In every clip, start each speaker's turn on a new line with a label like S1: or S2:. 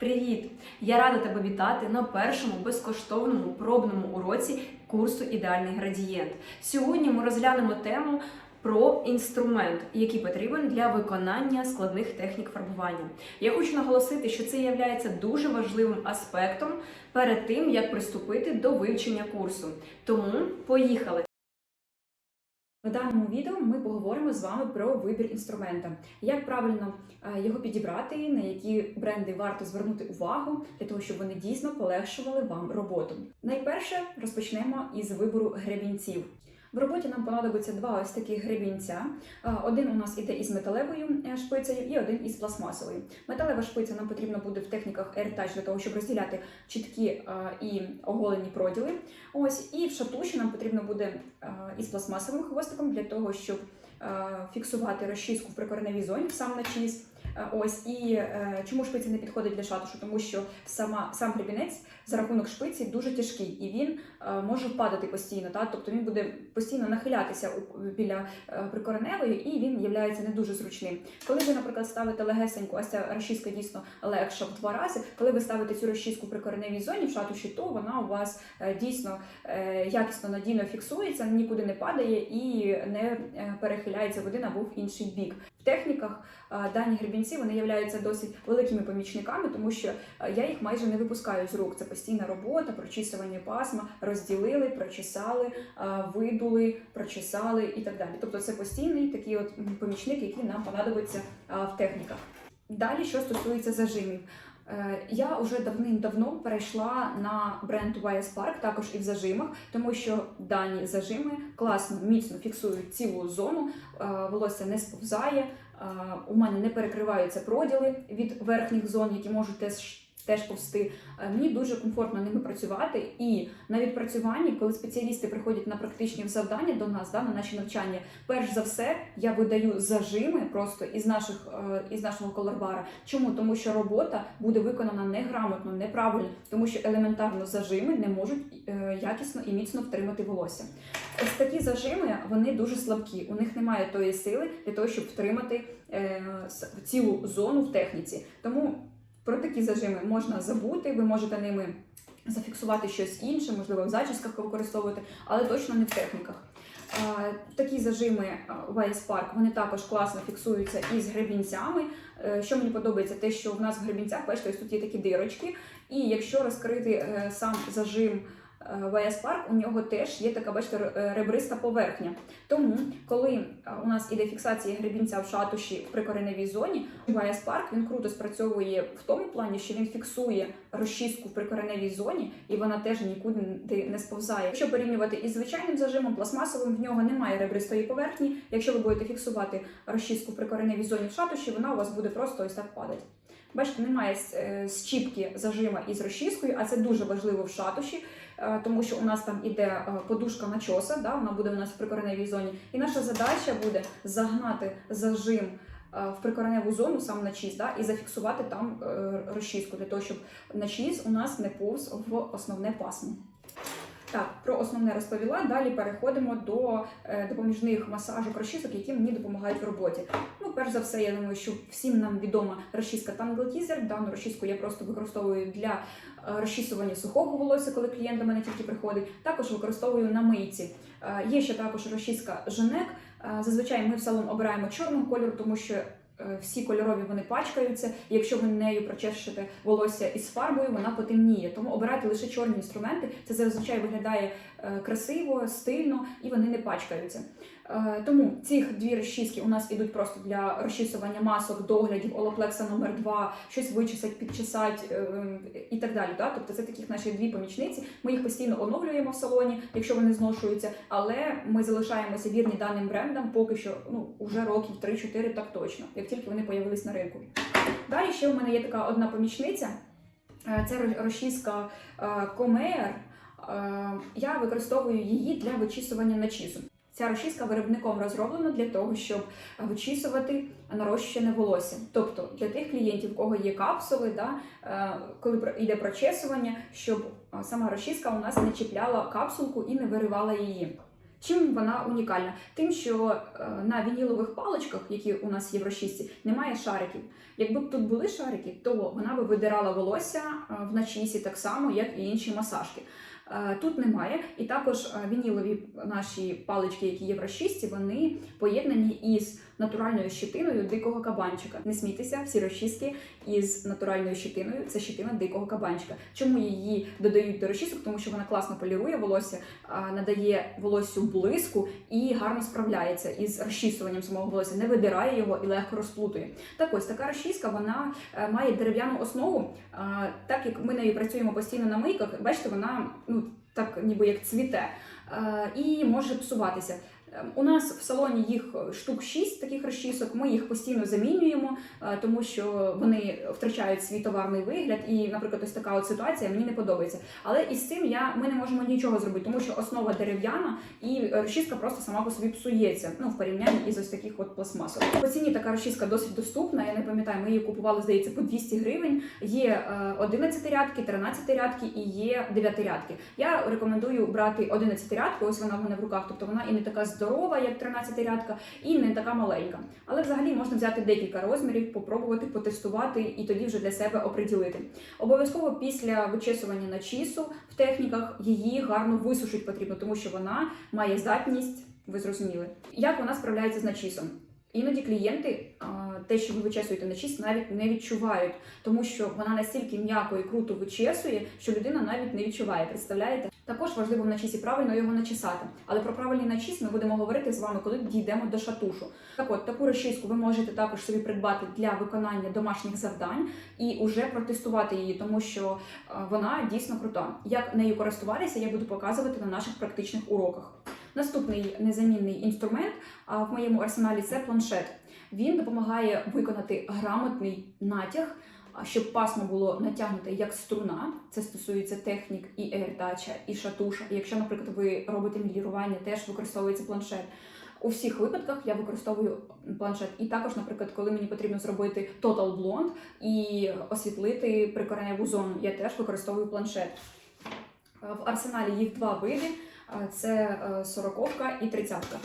S1: Привіт! Я рада тебе вітати на першому безкоштовному пробному уроці курсу Ідеальний градієнт. Сьогодні ми розглянемо тему про інструмент, який потрібен для виконання складних технік фарбування. Я хочу наголосити, що це є дуже важливим аспектом перед тим, як приступити до вивчення курсу. Тому поїхали!
S2: В даному відео ми поговоримо з вами про вибір інструмента, як правильно е, його підібрати, на які бренди варто звернути увагу для того, щоб вони дійсно полегшували вам роботу. Найперше розпочнемо із вибору гребінців. В роботі нам понадобиться два ось такі гребінця. Е, Один у нас іде із металевою е, шпицею і один із пластмасовою. Металева шпиця нам потрібно буде в техніках AirTouch для того, щоб розділяти чіткі е, і оголені проділи. Ось і в шатуші нам потрібно буде із пластмасовим хвостиком для того, щоб фіксувати розчіску в прикореневій зоні сам начіс. Е, Ось і е, чому шпиця не підходить для шатушу? Тому що сама сам гребінець за рахунок шпиці дуже тяжкий і він е, може падати постійно. Та? Тобто він буде постійно нахилятися у- біля е, прикореневої, і він є не дуже зручним. Коли ви, наприклад, ставите легесеньку, ось ця розчіска дійсно легша в два рази. Коли ви ставите цю розчіску в прикореневій зоні в шатуші, то вона у вас е, дійсно е, якісно надійно фіксується, нікуди не падає і не е, перехиляється в один або в інший бік. В техніках дані гребінці вони являються досить великими помічниками, тому що е, я їх майже не випускаю з рук. Це постійна робота, прочісування пасма, розділили, прочесали, видули, прочесали і так далі. Тобто це постійний такий от помічник, який нам понадобиться в техніках. Далі, що стосується зажимів. Е, Я вже давним-давно перейшла на бренд YS Park, також і в зажимах, тому що дані зажими класно, міцно фіксують цілу зону, е, волосся не сповзає, е, у мене не перекриваються проділи від верхніх зон, які можуть теж. Теж повсти. Е, Мені дуже комфортно ними працювати, і на відпрацюванні, коли спеціалісти приходять на практичні завдання до нас, да, на наші навчання, перш за все я видаю зажими просто із наших е, із нашого колорбара. Чому? Тому що робота буде виконана неграмотно, неправильно, тому що елементарно зажими не можуть е, якісно і міцно втримати волосся. Ось такі зажими вони дуже слабкі. У них немає тої сили для того, щоб втримати цілу зону в техніці. Тому про такі зажими можна забути, ви можете ними зафіксувати щось інше, можливо, в зачісках використовувати, але точно не в техніках. Такі зажими Waze Park, вони також класно фіксуються із гребінцями. Е, Що мені подобається, те, що в нас в гребінцях, бачите, тут є такі дирочки, і якщо розкрити е, сам зажим е, YS Park, у нього теж є така, бачите, е, ребриста поверхня. Тому, коли е, у нас іде фіксація гребінця в шатуші в прикореневій зоні, YS Park він круто спрацьовує в тому плані, що він фіксує розчіску в прикореневій зоні, і вона теж нікуди не сповзає. Якщо порівнювати із звичайним зажимом, пластмасовим, в нього немає ребристої поверхні. Якщо ви будете фіксувати розчіску в прикореневій зоні в шатуші, вона у вас буде просто ось так падати. Бачите, немає е, щіпки зажима із розчіскою, а це дуже важливо в шатуші, е, тому що у нас там іде е, подушка начоса, да, вона буде у нас в прикореневій зоні. І наша задача буде загнати зажим е, в прикореневу зону, сам начіс, да, і зафіксувати там е, розчіску для того, щоб начіс у нас не повз в основне пасмо. Так, про основне розповіла. Далі переходимо до е, допоміжних масажок розчісок, які мені допомагають в роботі. Ну, перш за все, я думаю, що всім нам відома розчіска Tangle Teaser. Дану розчіску я просто використовую для е, розчісування сухого волосся, коли клієнт до мене тільки приходить. Також використовую на мийці. Е, Є ще також розчіска Женек. Зазвичай ми в салон обираємо чорного кольору, тому що всі кольорові вони пачкаються. І якщо ви нею прочешете волосся із фарбою, вона потемніє. Тому обирайте лише чорні інструменти. Це зазвичай виглядає е, красиво, стильно і вони не пачкаються. Е, Тому ці дві розчіски у нас ідуть просто для розчісування масок, доглядів, олоплекса номер 2 щось вичесать, підчесать е, і так далі. Да? Тобто це таких наші дві помічниці. Ми їх постійно оновлюємо в салоні, якщо вони зношуються, але ми залишаємося вірні даним брендам поки що ну, уже років 3-4 так точно, як тільки вони появились на ринку. Далі ще у мене є така одна помічниця. Е, Це ро- розчіска Комеєр. Я використовую її для вичісування начісу. Ця розчіска виробником розроблена для того, щоб вичісувати нарощене волосся. Тобто для тих клієнтів, у кого є капсули, да, е, коли йде прочесування, щоб е, сама розчіска у нас не чіпляла капсулку і не виривала її. Чим вона унікальна? Тим, що е, на вінілових паличках, які у нас є в розчісці, немає шариків. Якби б тут були шарики, то вона би видирала волосся в начісі так само, як і інші масажки. Е, Тут немає, і також е, вінілові наші палички, які є в розчісці, вони поєднані із натуральною щитиною дикого кабанчика. Не смійтеся, всі розчіски із натуральною щитиною це щитина дикого кабанчика. Чому її додають до розчісок? Тому що вона класно полірує волосся, надає волоссю блиску і гарно справляється із розчісуванням самого волосся, не видирає його і легко розплутує. Так ось така розчіска вона е, має дерев'яну основу. Так як ми нею працюємо постійно на мийках, бачите, вона ну так ніби як цвіте е, і може псуватися. Е, У нас в салоні їх штук 6 таких розчісок. Ми їх постійно замінюємо, е, тому що вони втрачають свій товарний вигляд. І, наприклад, ось така от ситуація мені не подобається. Але із цим я ми не можемо нічого зробити, тому що основа дерев'яна і розчіска просто сама по собі псується. Ну в порівнянні із ось таких от пластмасок. По ціні така розчіска досить доступна. Я не пам'ятаю, ми її купували, здається, по 200 гривень. Є е, 11 рядки, 13 рядки і є 9 рядки. Я рекомендую брати 11 рядку. Ось вона в мене в руках. Тобто вона і не така здорова, як 13 рядка, і не така маленька. Але взагалі можна взяти декілька розмірів, попробувати, потестувати і тоді вже для себе оприділити. Обов'язково після вичесування начісу в техніках її гарно висушити потрібно, тому що вона має здатність, ви зрозуміли, як вона справляється з начісом. Іноді клієнти те, що ви вичесуєте начіс, навіть не відчувають, тому що вона настільки м'яко і круто вичесує, що людина навіть не відчуває. Представляєте? Також важливо в начісі правильно його начесати. Але про правильний начіс ми будемо говорити з вами, коли дійдемо до шатушу. Так от таку розчіску ви можете також собі придбати для виконання домашніх завдань і уже протестувати її, тому що вона дійсно крута. Як нею користуватися, я буду показувати на наших практичних уроках. Наступний незамінний інструмент в моєму арсеналі це планшет. Він допомагає виконати грамотний натяг, щоб пасмо було натягнуте як струна. Це стосується технік і AirTouch, і шатуша. Якщо, наприклад, ви робите мілірування, теж використовується планшет. У всіх випадках я використовую планшет. І також, наприклад, коли мені потрібно зробити Total Blonde і освітлити прикореневу зону, я теж використовую планшет. В арсеналі їх два види: це сороковка і тридцятка.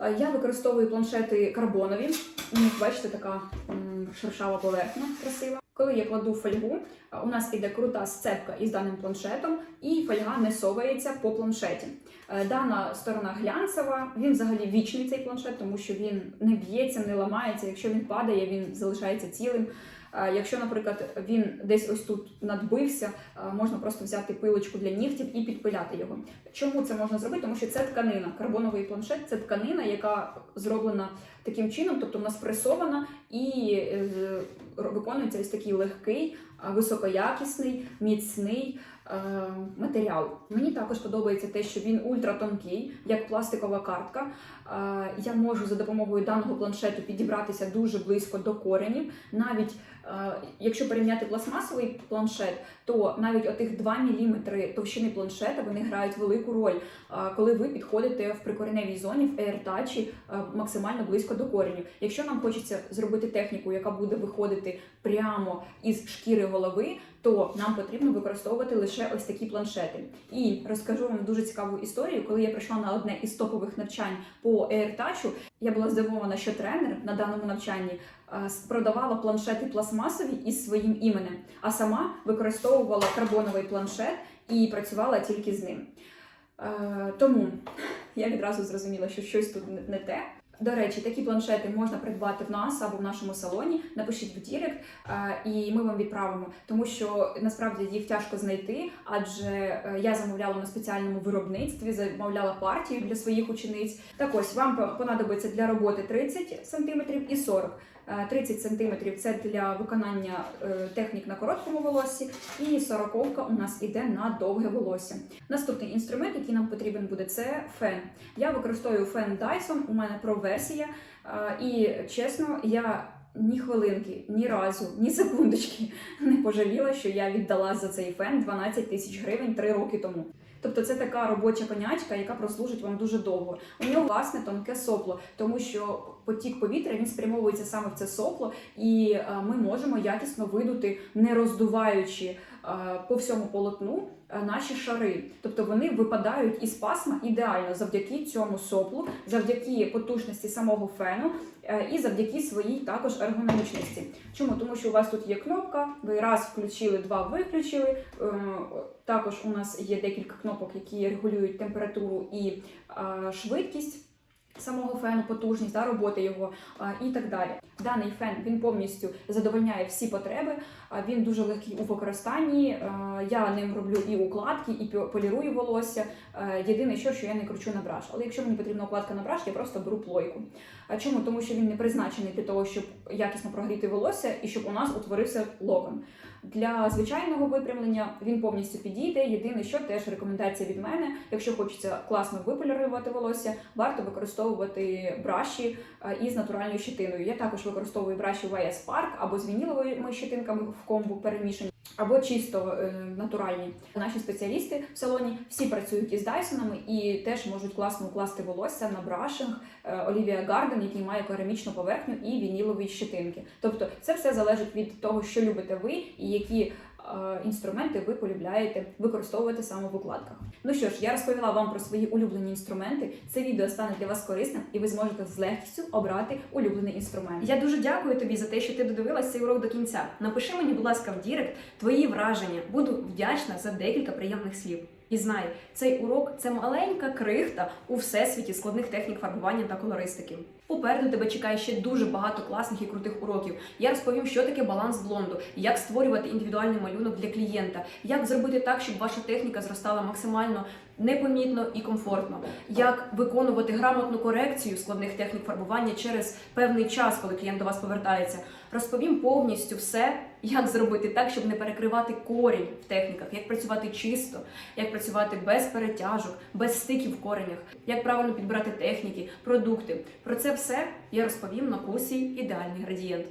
S2: Е, Я використовую планшети карбонові. У них, бачите, така шершава поверхня красива. Коли я кладу фольгу, е, у нас іде крута сцепка із даним планшетом, і фольга не совається по планшеті. Е, Дана сторона глянцева, він взагалі вічний цей планшет, тому що він не б'ється, не ламається. Якщо він падає, він залишається цілим. Якщо, наприклад, він десь ось тут надбився, можна просто взяти пилочку для нігтів і підпиляти його. Чому це можна зробити? Тому що це тканина. Карбоновий планшет це тканина, яка зроблена таким чином, тобто вона спресована і е, виконується ось такий легкий, високоякісний, міцний матеріал. Мені також подобається те, що він ультратонкий, як пластикова картка. Е, Я можу за допомогою даного планшету підібратися дуже близько до коренів. Навіть е, якщо порівняти пластмасовий планшет, то навіть отих 2 мм товщини планшета вони грають велику роль, е, коли ви підходите в прикореневій зоні в AirTouch е, максимально близько до коренів. Якщо нам хочеться зробити техніку, яка буде виходити прямо із шкіри голови, то нам потрібно використовувати лише ось такі планшети. І розкажу вам дуже цікаву історію. Коли я прийшла на одне із топових навчань по AirTouch, я була здивована, що тренер на даному навчанні е, продавала планшети пластмасові із своїм іменем, а сама використовувала карбоновий планшет і працювала тільки з ним. Е, Тому я відразу зрозуміла, що щось тут не- не те. До речі, такі планшети можна придбати в нас або в нашому салоні. Напишіть в Дірект, е, і ми вам відправимо, тому що насправді їх тяжко знайти, адже е, я замовляла на спеціальному виробництві, замовляла партію для своїх учениць. Так ось вам понадобиться для роботи 30 см і 40 Е, 30 см це для виконання е, технік на короткому волоссі, і 40 у нас іде на довге волосся. Наступний інструмент, який нам потрібен буде, це фен. Я використовую фен Dyson, у мене про-версія, е, і чесно, я ні хвилинки, ні разу, ні секундочки не пожаліла, що я віддала за цей фен 12 тисяч гривень 3 роки тому. Тобто це така робоча конячка, яка прослужить вам дуже довго. У нього власне тонке сопло, тому що потік повітря він спрямовується саме в це сопло, і е, ми можемо якісно видути, не роздуваючи по всьому полотну е, наші шари. Тобто вони випадають із пасма ідеально завдяки цьому соплу, завдяки потужності самого фену е, і завдяки своїй також ергономічності. Чому? Тому що у вас тут є кнопка, ви раз включили, два виключили. Е, Також у нас є декілька кнопок, які регулюють температуру і е, швидкість. Самого фену, потужність да, роботи його і так далі. Даний фен він повністю задовольняє всі потреби. Він дуже легкий у використанні. Я ним роблю і укладки, і полірую волосся. Е, Єдине, що, що я не кручу на браш. Але якщо мені потрібна укладка на браш, я просто беру плойку. А чому? Тому що він не призначений для того, щоб якісно прогріти волосся і щоб у нас утворився локон. Для звичайного випрямлення він повністю підійде. Єдине, що теж рекомендація від мене, якщо хочеться класно виполірувати волосся, варто використовувати браші із натуральною щетиною. Я також використовую браші YS Park або з вініловими щетинками в комбу перемішані. Або чисто е, натуральні наші спеціалісти в салоні всі працюють із Дайсонами і теж можуть класно укласти волосся на брашинг Олівія Гарден, який має керамічну поверхню і вінілові щетинки. Тобто, це все залежить від того, що любите ви і які е, інструменти ви полюбляєте використовувати саме в укладках. Ну що ж, я розповіла вам про свої улюблені інструменти. Це відео стане для вас корисним, і ви зможете з легкістю обрати улюблений інструмент.
S1: Я дуже дякую тобі за те, що ти додивилась цей урок до кінця. Напиши мені, будь ласка, в Дірект твої враження. Буду вдячна за декілька приємних слів. І знай, цей урок це маленька крихта у всесвіті складних технік фарбування та колористики. Попереду тебе чекає ще дуже багато класних і крутих уроків. Я розповім, що таке баланс блонду, як створювати індивідуальний малюнок для клієнта, як зробити так, щоб ваша техніка зростала максимально непомітно і комфортно, як виконувати грамотну корекцію складних технік фарбування через певний час, коли клієнт до вас повертається. Розповім повністю все, як зробити так, щоб не перекривати корінь в техніках, як працювати чисто, як працювати без перетяжок, без стиків в коренях, як правильно підбирати техніки, продукти. Про це все я розповім на курсі Ідеальний градієнт.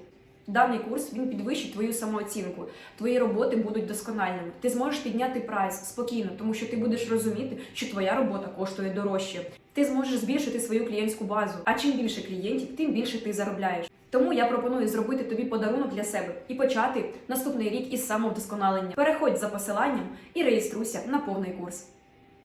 S1: Даний курс він підвищить твою самооцінку. Твої роботи будуть доскональними. Ти зможеш підняти прайс спокійно, тому що ти будеш розуміти, що твоя робота коштує дорожче. Ти зможеш збільшити свою клієнтську базу. А чим більше клієнтів, тим більше ти заробляєш. Тому я пропоную зробити тобі подарунок для себе і почати наступний рік із самовдосконалення. Переходь за посиланням і реєструйся на повний курс.